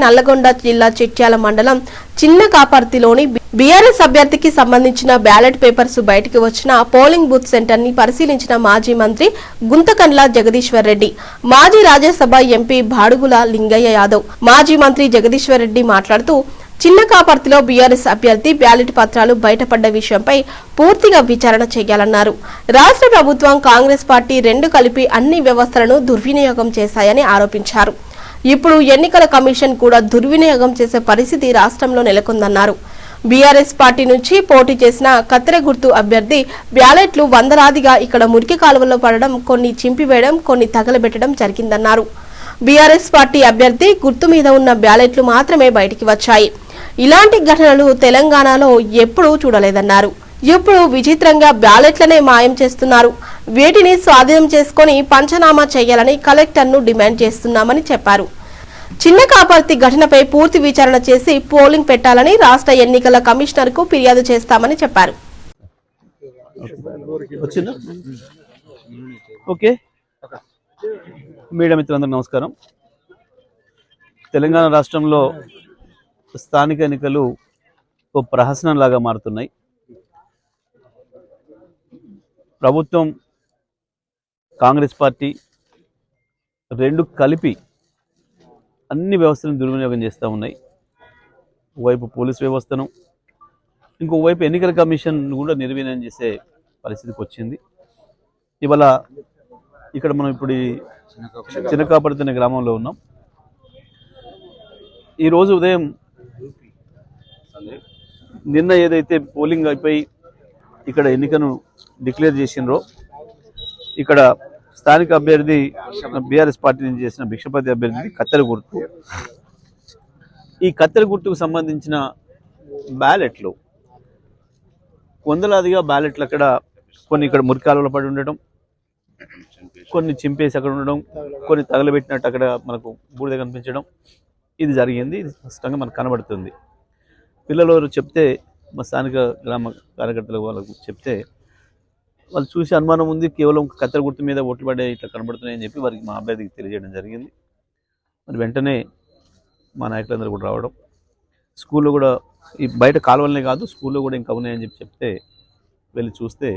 నల్లగొండ జిల్లా చిట్యాల మండలం చిన్న కాపర్తిలోని బీఆర్ఎస్ అభ్యర్థికి సంబంధించిన బ్యాలెట్ పేపర్స్ బయటికి వచ్చిన పోలింగ్ బూత్ సెంటర్ని పరిశీలించిన మాజీ మంత్రి గుంతకండ్ల జగదీశ్వర్ రెడ్డి మాజీ రాజ్యసభ ఎంపీ బాడుగుల లింగయ్య యాదవ్ మాజీ మంత్రి జగదీశ్వర్ రెడ్డి మాట్లాడుతూ చిన్న కాపర్తిలో బీఆర్ఎస్ అభ్యర్థి బ్యాలెట్ పత్రాలు బయటపడ్డ విషయంపై పూర్తిగా విచారణ చేయాలన్నారు. రాష్ట్ర ప్రభుత్వం కాంగ్రెస్ పార్టీ రెండు కలిపి అన్ని వ్యవస్థలను దుర్వినియోగం చేశాయని ఆరోపించారు. ఇప్పుడు ఎన్నికల కమిషన్ కూడా దుర్వినియోగం చేసే పరిస్థితి రాష్ట్రంలో నెలకొందన్నారు. బీఆర్ఎస్ పార్టీ నుంచి పోటీ చేసిన కత్తెర గుర్తు అభ్యర్థి బ్యాలెట్లు వందలాదిగా ఇక్కడ మురికి కాలువలో పడడం కొన్ని చింపివేయడం కొన్ని తగలబెట్టడం జరిగిందన్నారు. బీఆర్ఎస్ పార్టీ అభ్యర్థి గుర్తు మీద ఉన్న బ్యాలెట్లు మాత్రమే బయటికి వచ్చాయి. ఇలాంటి ఘటనలు తెలంగాణలో ఎప్పుడూ చూడలేదన్నారు. ఇప్పుడు విచిత్రంగా బ్యాలెట్లనే మాయం చేస్తున్నారు. వీటిని స్వాధీనం చేసుకొని పంచనామా చేయాలని కలెక్టర్ను డిమాండ్ చేస్తున్నామని చెప్పారు. చిన్న కాపర్తి ఘటనపై పూర్తి విచారణ చేసి పోలింగ్ పెట్టాలని రాష్ట్ర ఎన్నికల కమిషనర్కు ఫిర్యాదు చేస్తామని చెప్పారు. ఓకే. మీడియా మిత్రులందరూ నమస్కారం. తెలంగాణ రాష్ట్రంలో స్థానిక ఎన్నికలు ఓ ప్రహసనంలాగా మారుతున్నాయి. ప్రభుత్వం కాంగ్రెస్ పార్టీ రెండు కలిపి అన్ని వ్యవస్థలను దుర్వినియోగం చేస్తూ ఉన్నాయి. ఒకవైపు పోలీస్ వ్యవస్థను ఇంకోవైపు ఎన్నికల కమిషన్ కూడా నిర్వీర్యం చేసే పరిస్థితికి వచ్చింది. ఇవాళ ఇక్కడ మనం ఇప్పుడు చిన్నకాపడుతున్న గ్రామంలో ఉన్నాం. ఈరోజు ఉదయం నిన్న ఏదైతే పోలింగ్ అయిపోయి ఇక్కడ ఎన్నికను డిక్లేర్ చేసినరో ఇక్కడ స్థానిక అభ్యర్థి బీఆర్ఎస్ పార్టీ నుంచి చేసిన భిక్షపతి అభ్యర్థి కత్తెల గుర్తు. ఈ కత్తెల గుర్తుకు సంబంధించిన బ్యాలెట్లు వందలాదిగా బ్యాలెట్లు అక్కడ కొన్ని ఇక్కడ మురికాలలో పడి ఉండటం కొన్ని చింపేసి అక్కడ ఉండడం కొన్ని తగలబెట్టినట్టు అక్కడ మనకు బూడిద కనిపించడం ఇది జరిగింది. ఇది స్పష్టంగా మనకు కనబడుతుంది. పిల్లలు చెప్తే మా స్థానిక గ్రామ కార్యకర్తలు వాళ్ళకు చెప్తే వాళ్ళు చూసి అనుమానం ఉంది కేవలం కత్తెర గుర్తు మీద ఓట్లు పడే ఇట్లా కనబడుతున్నాయని చెప్పి వారికి మా అభ్యర్థికి తెలియజేయడం జరిగింది. మరి వెంటనే మా నాయకులందరూ కూడా రావడం. స్కూల్లో కూడా ఈ బయట కాలువలనే కాదు స్కూల్లో కూడా ఇంకా ఉన్నాయని చెప్పి చెప్తే వెళ్ళి చూస్తే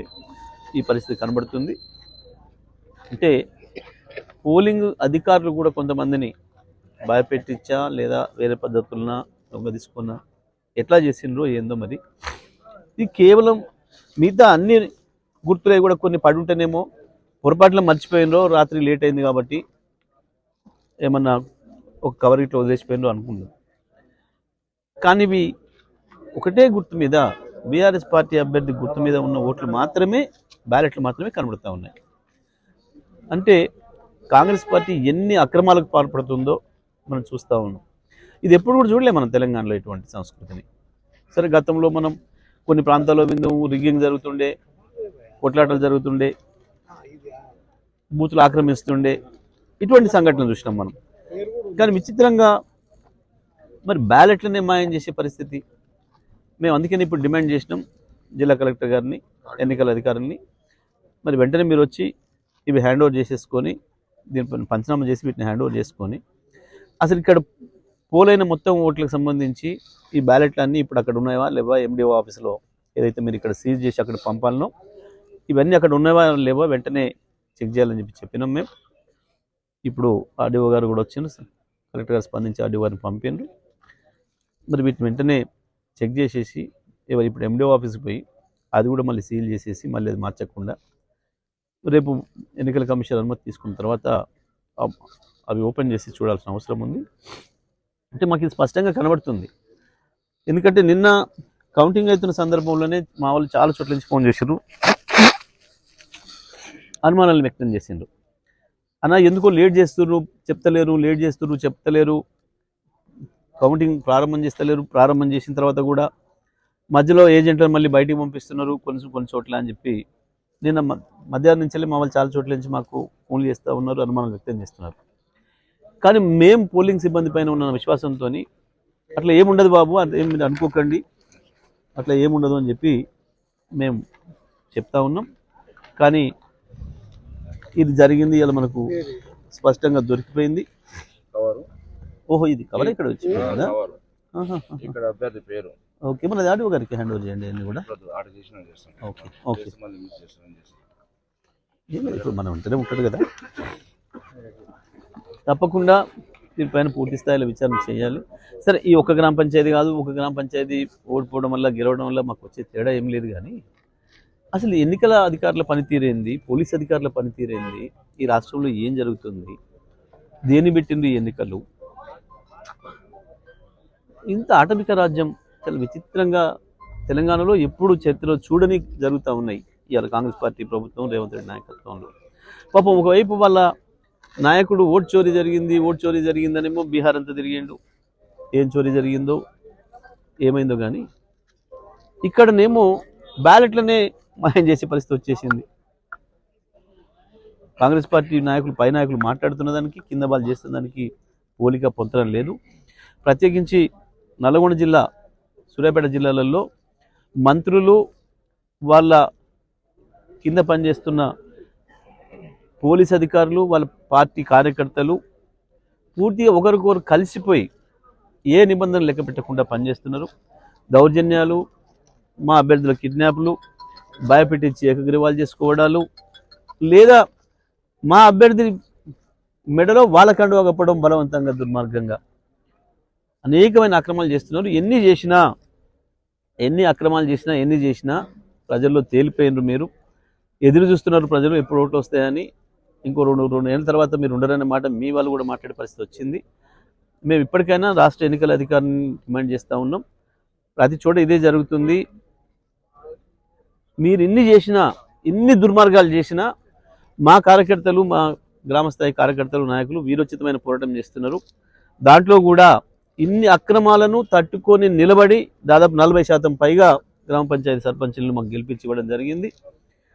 ఈ పరిస్థితి కనబడుతుంది. అంటే పోలింగ్ అధికారులు కూడా కొంతమందిని భయపెట్టించా లేదా వేరే పద్ధతులన దొంగ తీసుకున్నా ఎట్లా చేసిండ్రో ఏందో మరి. ఇది కేవలం మిగతా అన్ని గుర్తులే కూడా కొన్ని పడి ఉంటేనేమో పొరపాట్లో మర్చిపోయినరో రాత్రి లేట్ అయింది కాబట్టి ఏమన్నా ఒక కవర్ ఇట్లా వదిలేసిపోయినరో అనుకున్నాం కానీ ఇవి ఒకటే గుర్తు మీద బీఆర్ఎస్ పార్టీ అభ్యర్థి గుర్తు మీద ఉన్న ఓట్లు మాత్రమే బ్యాలెట్లు మాత్రమే కనబడుతూ ఉన్నాయి. అంటే కాంగ్రెస్ పార్టీ ఎన్ని అక్రమాలకు పాల్పడుతుందో మనం చూస్తూ ఉన్నాం. ఇది ఎప్పుడు కూడా చూడలే మనం తెలంగాణలో ఇటువంటి సంస్కృతిని. సరే గతంలో మనం కొన్ని ప్రాంతాల్లో విందు రిగ్గింగ్ జరుగుతుండే కొట్లాటలు జరుగుతుండే. బూతులు ఆక్రమిస్తుండే. ఇటువంటి సంఘటనలు చూసినాం మనం. కానీ విచిత్రంగా మరి బ్యాలెట్లనే మాయం చేసే పరిస్థితి. మేము అందుకని ఇప్పుడు డిమాండ్ చేసినాం జిల్లా కలెక్టర్ గారిని ఎన్నికల అధికారుల్ని. మరి వెంటనే మీరు వచ్చి ఇవి హ్యాండ్ ఓవర్ చేసేసుకొని దీనిపైన పంచనామా చేసి వీటిని హ్యాండ్ ఓవర్ చేసుకొని అసలు ఇక్కడ పోలైన మొత్తం ఓట్లకు సంబంధించి ఈ బ్యాలెట్లు అన్నీ ఇప్పుడు అక్కడ ఉన్నాయా లేవా ఎండిఓ ఆఫీస్లో ఏదైతే మీరు ఇక్కడ సీజ్ చేసి అక్కడ పంపాలనో ఇవన్నీ అక్కడ ఉన్నవారు లేవా వెంటనే చెక్ చేయాలని చెప్పి చెప్పినాం మేము. ఇప్పుడు ఆర్డీఓ గారు కూడా వచ్చిండ్రు కలెక్టర్ గారు స్పందించి ఆర్డీఓ గారిని పంపిండ్రు. మరి వీటిని వెంటనే చెక్ చేసేసి ఎవరు ఇప్పుడు ఎండిఓ ఆఫీస్కి పోయి అది కూడా మళ్ళీ సీల్ చేసేసి మళ్ళీ అది మార్చకుండా రేపు ఎన్నికల కమిషన్ అనుమతి తీసుకున్న తర్వాత అవి ఓపెన్ చేసి చూడాల్సిన అవసరం ఉంది. అంటే మాకు ఇది స్పష్టంగా కనబడుతుంది. ఎందుకంటే నిన్న కౌంటింగ్ అవుతున్న సందర్భంలోనే మా వాళ్ళు చాలా చోట్ల నుంచి ఫోన్ చేశారు అనుమానాలు వ్యక్తం చేసిండ్రు. అన్న ఎందుకో లేట్ చేస్తున్నారు చెప్తలేరు లేట్ చేస్తున్నారు చెప్తలేరు. కౌంటింగ్ ప్రారంభం చేస్తలేరు. ప్రారంభం చేసిన తర్వాత కూడా మధ్యలో ఏజెంట్లను మళ్ళీ బయటికి పంపిస్తున్నారు. కొన్ని కొన్ని చోట్ల అని చెప్పి నిన్న మ- మధ్యాహ్నం నుంచి వెళ్ళి మా వాళ్ళు చాలా చోట్ల నుంచి మాకు ఫోన్లు చేస్తూ ఉన్నారు అనుమానం వ్యక్తం చేస్తున్నారు. కానీ మేము పోలింగ్ సిబ్బంది పైన ఉన్న విశ్వాసంతో అట్లా ఏముండదు బాబు అది ఏం మీరు అనుకోకండి అట్లా ఏముండదు అని చెప్పి మేము చెప్తా ఉన్నాం. కానీ ఇది జరిగింది ఇలా మనకు స్పష్టంగా దొరికిపోయింది. ఓహో ఇది కవర్ ఇక్కడ వచ్చింది కదా ఇక్కడ అభ్యర్థి పేరు. ఓకే మన ఆడియో గారికి హ్యాండ్ ఓవర్ చేయండి అన్ని కూడా. ఓకే ఇప్పుడు మనం ఉంటేనే ఉంటుంది కదా. తప్పకుండా దీనిపైన పూర్తి స్థాయిలో విచారణ చేయాలి. సరే ఈ ఒక్క గ్రామ పంచాయతీ కాదు ఒక గ్రామ పంచాయతీ ఓడిపోవడం వల్ల గెలవడం వల్ల మాకు వచ్చే తేడా ఏం లేదు కానీ అసలు ఎన్నికల అధికారుల పనితీరేంది పోలీస్ అధికారుల పనితీరేంది ఈ రాష్ట్రంలో ఏం జరుగుతుంది? దేని పెట్టింది ఈ ఎన్నికలు? ఇంత ఆటవిక రాజ్యం చాలా విచిత్రంగా తెలంగాణలో ఎప్పుడు చరిత్రలో చూడని జరుగుతూ ఉన్నాయి ఇవాళ కాంగ్రెస్ పార్టీ ప్రభుత్వం రేవంత్ రెడ్డి నాయకత్వంలో. పాపం ఒకవైపు వాళ్ళ నాయకుడు ఓట్ చోరీ జరిగింది ఓట్ చోరీ జరిగిందనేమో బీహార్ అంతా తిరిగిండు. ఏం చోరీ జరిగిందో ఏమైందో కానీ ఇక్కడనేమో బ్యాలెట్లనే మాయం చేసే పరిస్థితి వచ్చేసింది. కాంగ్రెస్ పార్టీ నాయకులు పై నాయకులు మాట్లాడుతున్న దానికి కింద వాళ్ళు చేస్తున్న దానికి పోలిక పొంతడం లేదు. ప్రత్యేకించి నల్గొండ జిల్లా సూర్యాపేట జిల్లాలలో మంత్రులు వాళ్ళ కింద పనిచేస్తున్న పోలీస్ అధికారులు వాళ్ళ పార్టీ కార్యకర్తలు పూర్తిగా ఒకరికొకరు కలిసిపోయి ఏ నిబంధనలు లెక్క పెట్టకుండా పనిచేస్తున్నారు. దౌర్జన్యాలు మా అభ్యర్థుల కిడ్నాప్లు భయపెట్టించి ఏకగ్రీవాలు చేసుకోవడాలు లేదా మా అభ్యర్థి మెడలో వాళ్ళ కండువా కప్పడం బలవంతంగా దుర్మార్గంగా. అనేకమైన అక్రమాలు చేస్తున్నారు. ఎన్ని చేసినా ఎన్ని అక్రమాలు చేసినా ఎన్ని చేసినా ప్రజల్లో తేలిపోయినరు మీరు. ఎదురు చూస్తున్నారు ప్రజలు ఎప్పుడు ఓట్లు వస్తాయని. ఇంకో రెండు రెండు నెలల తర్వాత మీరు ఉండరనే మాట మీ వాళ్ళు కూడా మాట్లాడే పరిస్థితి వచ్చింది. మేము ఇప్పటికైనా రాష్ట్ర ఎన్నికల అధికారిని డిమాండ్ చేస్తూ ఉన్నాం. ప్రతి చోట ఇదే జరుగుతుంది. మీరు ఇన్ని చేసినా ఇన్ని దుర్మార్గాలు చేసినా మా కార్యకర్తలు మా గ్రామస్థాయి కార్యకర్తలు నాయకులు వీరోచితమైన పోరాటం చేస్తున్నారు. దాంట్లో కూడా ఇన్ని అక్రమాలను తట్టుకొని నిలబడి దాదాపు నలభై శాతం పైగా గ్రామ పంచాయతీ సర్పంచులను మాకు గెలిపించి ఇవ్వడం జరిగింది.